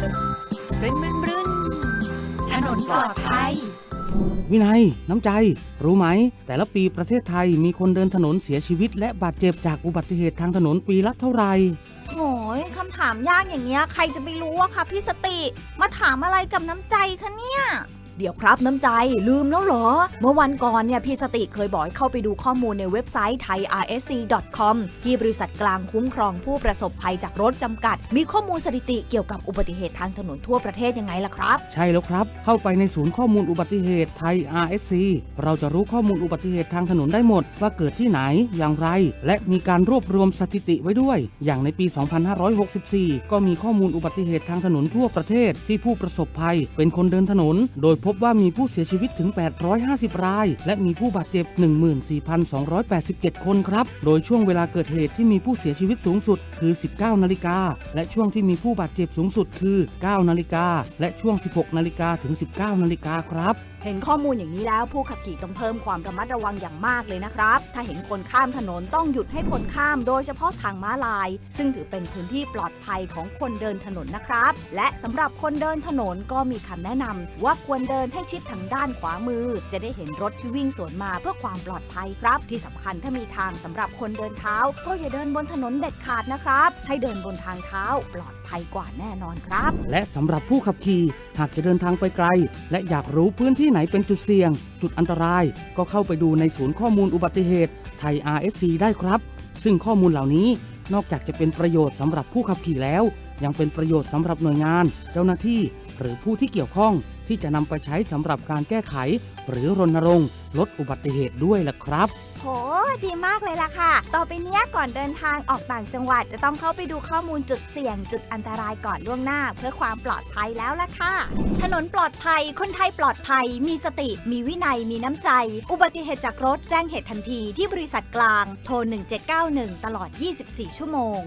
บรึนบรึนบรึนถนนปลอดภัย วินัย น้ำใจ รู้ไหม แต่ละปีประเทศไทยมีคนเดินถนนเสียชีวิต และบาดเจ็บจากอุบัติเหตุทางถนนปีละเท่าไหร่โหยคำถามยากอย่างเงี้ย ใครจะไปรู้อะคะพี่สติ มาถามอะไรกับน้ำใจคะเนี่ย เดี๋ยวครับน้ำใจลืมแล้วเหรอ เมื่อวันก่อนเนี่ยพี่สติเคยบอกให้เข้าไปดูข้อมูลในเว็บไซต์ thairsc.com ที่บริษัทกลางคุ้มครองผู้ประสบภัยจากรถจำกัด มีข้อมูลสถิติเกี่ยวกับอุบัติเหตุทางถนนทั่วประเทศยังไงล่ะครับ ใช่แล้วครับ เข้าไปในศูนย์ข้อมูลอุบัติเหตุไทย RSC เราจะรู้ข้อมูลอุบัติเหตุทางถนนได้หมด ว่าเกิดที่ไหนอย่างไร และมีการรวบรวมสถิติไว้ด้วย อย่างในปี 2564 ก็มีข้อมูลอุบัติเหตุทางถนนทั่วประเทศที่ผู้ประสบภัยเป็นคนเดินถนน โดยพบว่ามีผู้เสียชีวิตถึง 850 ราย และมีผู้บาดเจ็บ 14,287 คนครับ โดยช่วงเวลาเกิดเหตุที่มีผู้เสียชีวิตสูงสุดคือ 19 นาฬิกา และช่วงที่มีผู้บาดเจ็บสูงสุดคือ 9 นาฬิกา และช่วง 16 นาฬิกาถึง 19 นาฬิกาครับ เห็นข้อมูลอย่างนี้แล้วผู้ขับขี่ต้องเพิ่มความระมัดระวังอย่างมากเลยนะครับ ถ้าเห็นคนข้ามถนนต้องหยุดให้คนข้ามโดยเฉพาะทางม้าลาย ซึ่งถือเป็นพื้นที่ปลอดภัยของคนเดินถนนนะครับ และสำหรับคนเดินถนนก็มีคำแนะนำว่าควรเดินให้ชิดทางด้านขวามือ จะได้เห็นรถที่วิ่งสวนมาเพื่อความปลอดภัยครับ ที่สำคัญถ้ามีทางสำหรับคนเดินเท้า ก็อย่าเดินบนถนนเด็ดขาดนะครับ ให้เดินบนทางเท้าปลอด ภัยกว่าแน่นอนครับ และสำหรับผู้ขับขี่หากจะเดินทางไปไกล และอยากรู้พื้นที่ไหนเป็นจุดเสี่ยง จุดอันตรายก็เข้าไปดูในศูนย์ข้อมูลอุบัติเหตุไทย RSC ได้ครับ ซึ่งข้อมูลเหล่านี้นอกจากจะเป็นประโยชน์สำหรับผู้ขับขี่แล้ว ยังเป็นประโยชน์สำหรับหน่วยงาน เจ้าหน้าที่ หรือผู้ที่เกี่ยวข้องที่จะนำไปใช้สำหรับการแก้ไข หรือรณรงค์ลดอุบัติเหตุด้วยล่ะครับ โห ดีมากเลยล่ะค่ะ ต่อไปเนี้ยก่อนเดินทางออกต่างจังหวัดจะต้องเข้าไปดูข้อมูลจุดเสี่ยงจุดอันตรายก่อนล่วงหน้า เพื่อความปลอดภัยแล้วล่ะค่ะ ถนนปลอดภัย คนไทยปลอดภัย มีสติ มีวินัย มีน้ำใจ อุบัติเหตุจากรถแจ้งเหตุทันทีที่บริษัทกลาง โทร 1791 ตลอด 24 ชั่วโมง